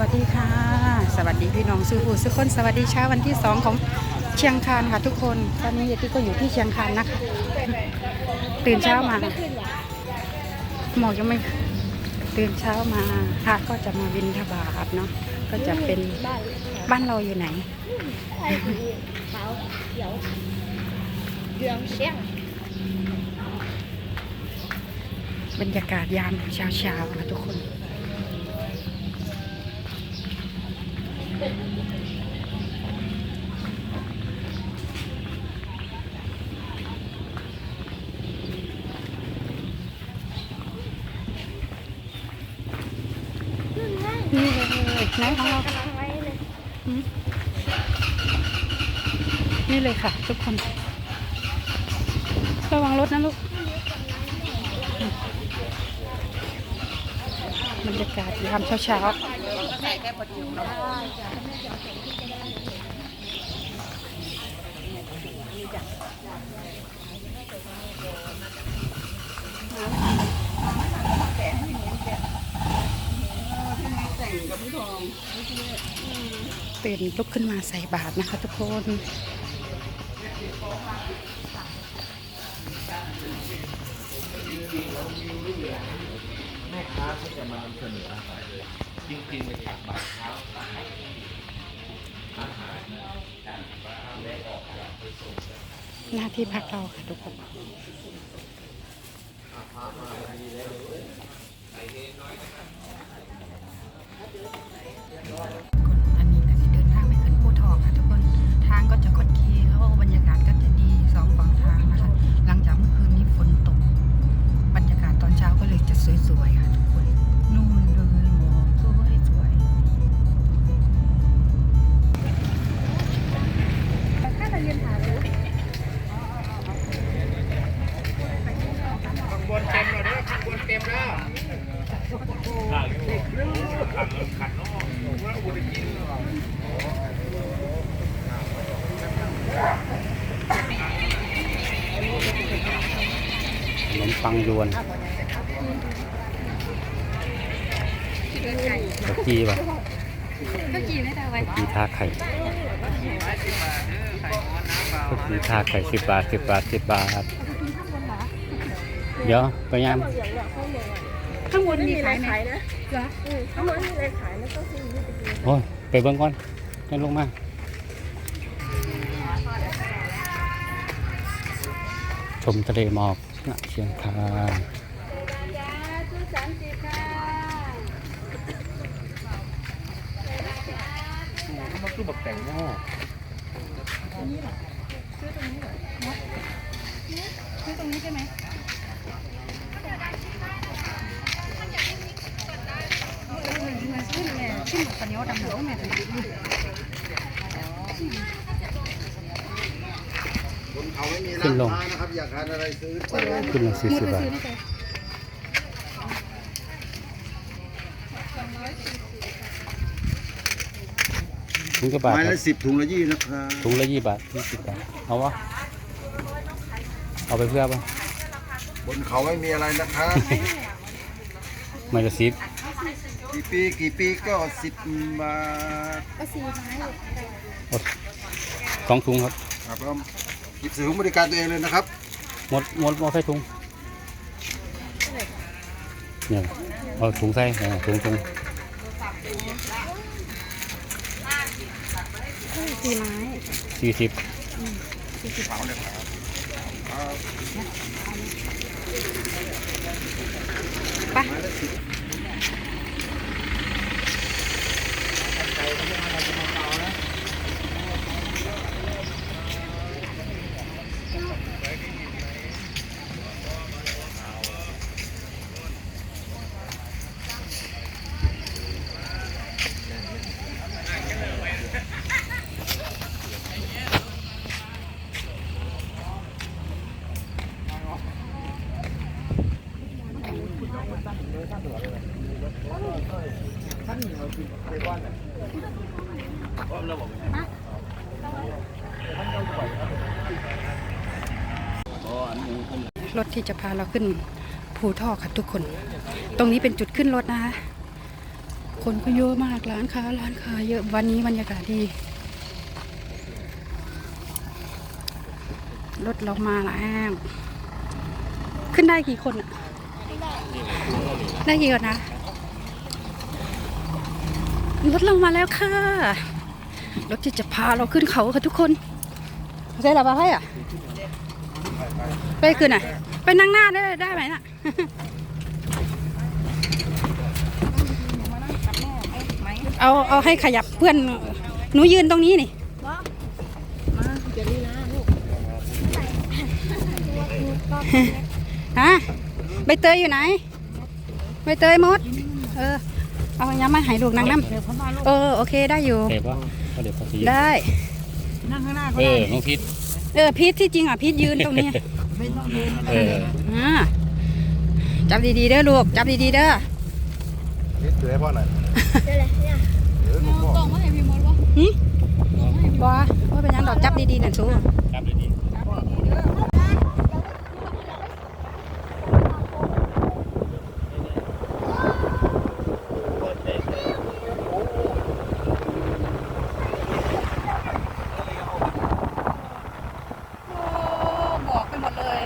วัสดีค่ะ สวัสดีพี่น้องซื้อผู้ซื้อคนสวัสดีเช้าวันที่สองของเชียงคานค่ะทุกคน ตอนนี้ยายติ๊กก็อยู่ที่เชียงคานนะคะ ตื่นเช้ามาหมอกยังไม่ตื่นเช้ามาพระก็จะมาบินทบาทเนาะก็จะเป็นบ้านบ้านเราอยู่ไหนไอ้สีขาวเขียวเหลืองเชียงบรรยากาศยามเช้าๆค่ะทุกคน นี่เลยไหนของเรานี่เลยค่ะ ทุกคน ระวังรถนะลูก รรยากาศยามเช้าๆตื่นลุกขึ้นมาใส่บาตรนะคะทุกคน มานำเสนออาหารจริงๆในตักบาตรเช้าอาหารอาหารหน้าที่พักเราค่ะทุกคนไปเน้อยนะครับ ขนมปังยวนตะกี้ป่ะก็กินได้แต่ไว้ตะกี้ทาไข่ตะกี้ทาไข่สิบบาทสิบบาทสิบบาท เดี๋ยวไปยามเหลืองเหลืองข้างบนข้างบนไม่มีมีอะไรขายไหมขายนะเหรออืมข้างบนไม่มีอะไรขายแล้วก็ซื้อยี่สิบปีโอ้ยไปเบิ่งก่อนให้ลงมา ชมทะเลหมอกณเชียงคานจ้าซื้อสามสิบค่ะเขามาตู้แบบแต่งหม้อซื้อตรงนี้ใช่ไหมขึ้นปัญญาดำหัวแม่ถึง บนเขาไม่มีร้านค้านะครับอยากทานอะไรซื้อไปเลยขึ้นมาสี่สิบบาทถุงกระบาทไม้ครัละบสิบถุงละยี่นะครับถุงละยี่บาทยี่สิบบาทเอาวะเอาไปเพื่อป่ะบนเขาไม่มีอะไรนะครับไม่ละสิบกี่ปีกี่ปีก็สิบบาทก็สี่ไม้เอาสองถุงครับครับผม หยิบซื้อบริการตัวเองเลยนะครับ หมดหมดหมดใส่ถุงเนี่ยเอาถุงใส่เออถุงถุงสี่ไม้สี่สิบไป ที่จะพาเราขึ้นภูท่อค่ะทุกคน ตรงนี้เป็นจุดขึ้นรถนะคะคนก็เยอะมากร้านค้าร้านค้าเยอะวันนี้บรรยากาศดีรถเรามาแล้วขึ้นได้กี่คนอะได้กี่คนนะรถเรามาแล้วค่ะรถที่จะพาเราขึ้นเขาค่ะทุกคนใช่หรอปะให้อะไปขึ้นอะ ไปนั่งหน้าได้ได้ไหมน่ะเอาเอาให้ขยับเพื่อนหนูยืนตรงนี้นี่มาเดี๋ยวนี้นะลูกฮะใบเตยอยู่ไหนใบเตยมด เออ เอาย้ำมาให้ลูกนั่งน้ำเออโอเคได้อยู่เห็นปะก็เดี๋ยวเขาสีได้เออน้องพิษเออพีทที่จริงอะพีทยืนตรงนี้ เอออ่าจับดีๆเด้อลูก จับดีๆเด้อนี่เสือให้พ่อหน่อยเดี๋ยวเลยเนี่ยเออลูกพ่อหึบ่ว่าเป็นหยังดอกจับดีๆนั่นสูจับเลยดีบอกไปหมดเลย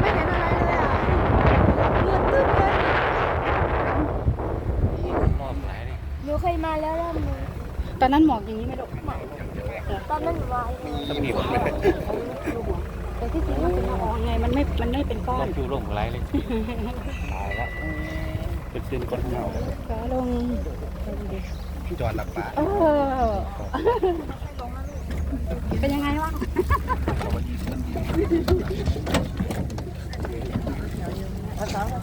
ไม่เห็นอะไรเลยอะเลือดตึ้งเลย รอบหลายเลย หนูเคยมาแล้วรอบนึง ตอนนั้นหมอกอย่างนี้ไหมลูกตอนนั้นหนูมาเองต้องมีคนไม่เป็นแต่ที่จริงมันเป็นละอองไงมันไม่ มันไม่เป็นก้อต้อนงคิวลงหลายเลยตายแล้วเป็นตื่นคนเงาก็ลงจอดหลับป่าเออเป็นยังไงวะ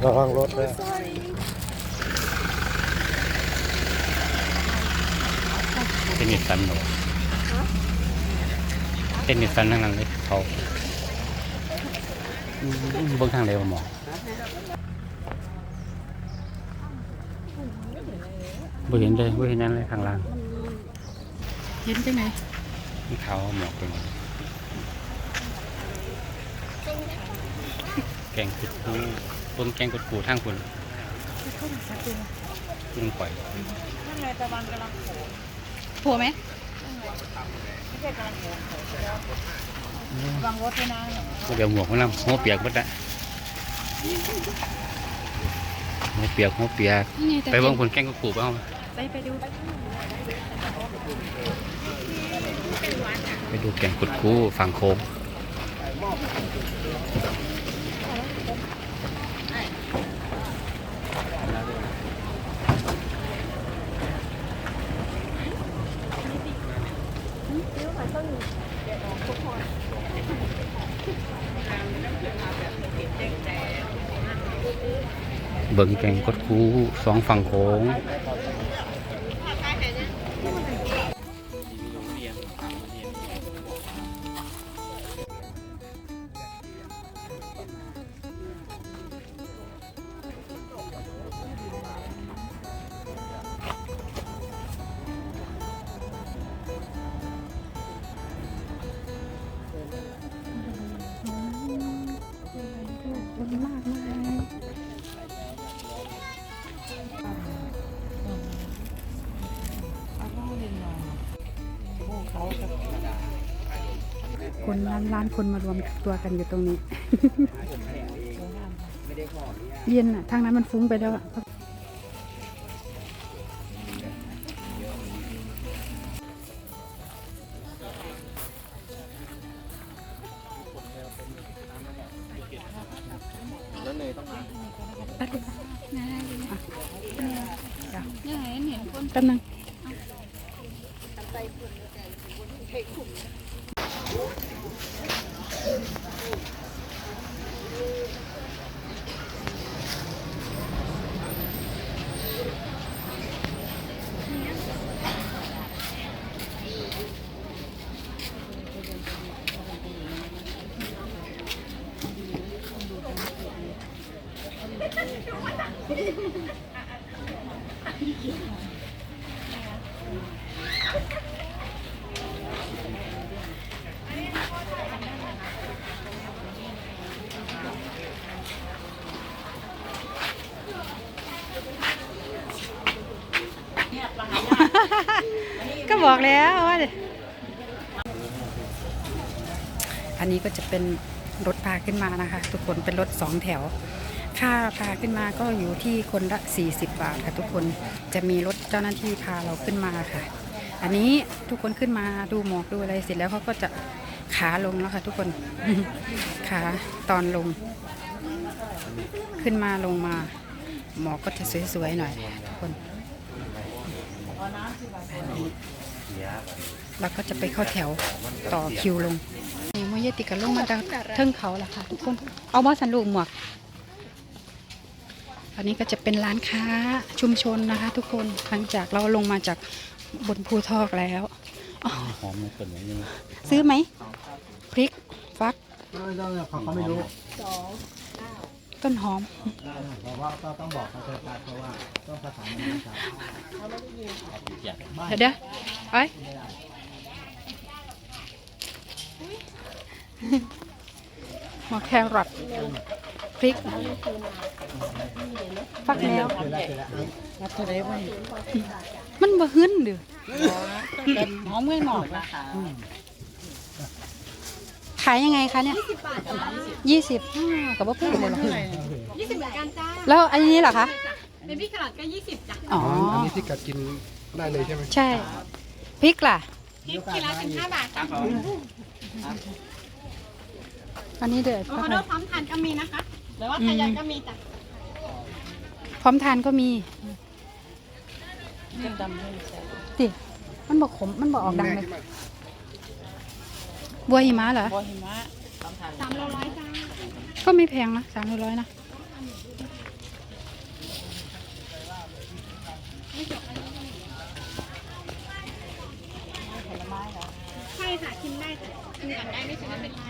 ระวังรถด้วย เป็นนิสสันหรอเป็นนิสสันทั้งนั้นเลยเขาอืมเบื้องทางเร็วหมอบ่เห็นเลยบ่เห็นนั้นเลยข้างล่าง เห็นจังไหนมีเขาวหมอกเป็นแกงกุดกูต้นแกงกุดกูทางคุณคุณปล่อยโผล่ ไหมเดี๋ยวหมวกมันนำหัวเปียกหมดละหัวเปียกหัวเปียกนี่ไงแต่ไปเบิ่งผลแกงกุดกูไปเอาไปไปดู ไปดูแกงกุดกูฝั่งโค้ง เบิ่งแกงกดคูสองฝั่งโขงานล้านคนมารวมตัวกันอยู่ตรงนี้ เย็นอะทางนั้นมันฟุ้งไปแล้วอะแป๊บนึง บอกแล้วว่าอันนี้ก็จะเป็นรถพาขึ้นมานะคะ ทุกคนเป็นรถสองแถว ค่าพาขึ้นมาก็อยู่ที่คนละ 40 บาทค่ะ ทุกคนจะมีรถเจ้าหน้าที่พาเราขึ้นมาค่ะ อันนี้ทุกคนขึ้นมาดูหมอกดูอะไรเสร็จแล้วเขาก็จะขาลงแล้วค่ะ ทุกคนขาตอนลง ขึ้นมาลงมา หมอกก็จะสวยๆหน่อยทุกคน เราก็จะไปเข้าแถวต่อคิวลงนี่โมเยติกันลงมาจากเทิงเขาละค่ะทุกคนเอามาสันลูกหมวกอันนี้ก็จะเป็นร้านค้าชุมชนนะคะ ทุกคนหลังจากเราลงมาจากบนภูทอกแล้วอ๋อหอมมันเป็นอย่างนี้ซื้อไหมพริกฟักเขาไม่รู้ ต้นหอมเพราะว่าต้องบอกเขาเถอะครับเพราะว่าต้องภาษาอังกฤษครับเดี๋ยวเดี๋ยวไอ้หัวแครอทพริกฟักแล้วมันบ่หึ้นเดือหอมเมื่อยหมอกนะคะายยังไงคะเนี่ยยี่สิบกับว่าเพิ่มเลยเหรอยี่สิบเหมือนกันจ้าแล้วอันนี้เหรอคะเบบี้ขนาดก็ยี่สิบจ้ะอ๋ออันนี้ที่กัดกินได้เลยใช่ไหมใช่พริกล่ะพริกกิโลสิบห้าบาทจ้ะอันนี้เดือดออเดอร์พร้อมทานก็มีนะคะหรือว่าทายอยก็มีจ้ะพร้อมทานก็มีดิมันบอกขมมันบอกออกดังเลย บัวหิมะเหรอสามโลร้อยจ้า ก็ไม่แพงนะสามร้อยนะใช่ค่ะชิมได้จ้ะชิมก่อนได้ไม่ใช่ว่าเป็นไร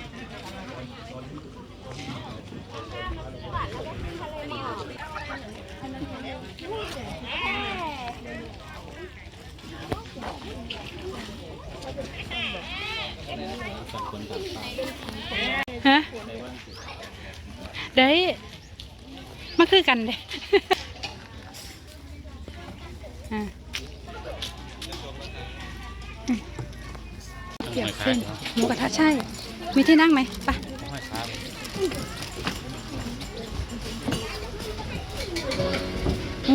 ได้มาคือกันเด้อะเกี่ยวเส้นหมูกระทะใช่ มีที่นั่งไหมไป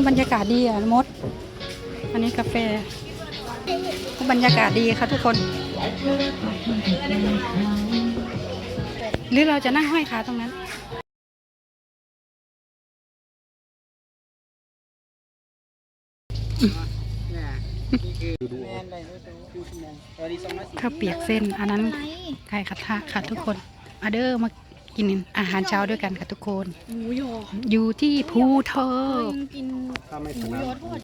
บรรยากาศดีอะมด อันนี้กาแฟบรรยากาศดีค่ะทุกคน หรือเราจะนั่งห้อยขาตรงนั้น ข้าวเปียกเส้น อันนั้นไข่กระทะค่ะทุกคนมาเด้อมากินอาหารเช้าด้วยกันค่ะทุกคนหมูโยอยู่ที่ภูทอกกินถ้าไม่หถมูนัโยดทอด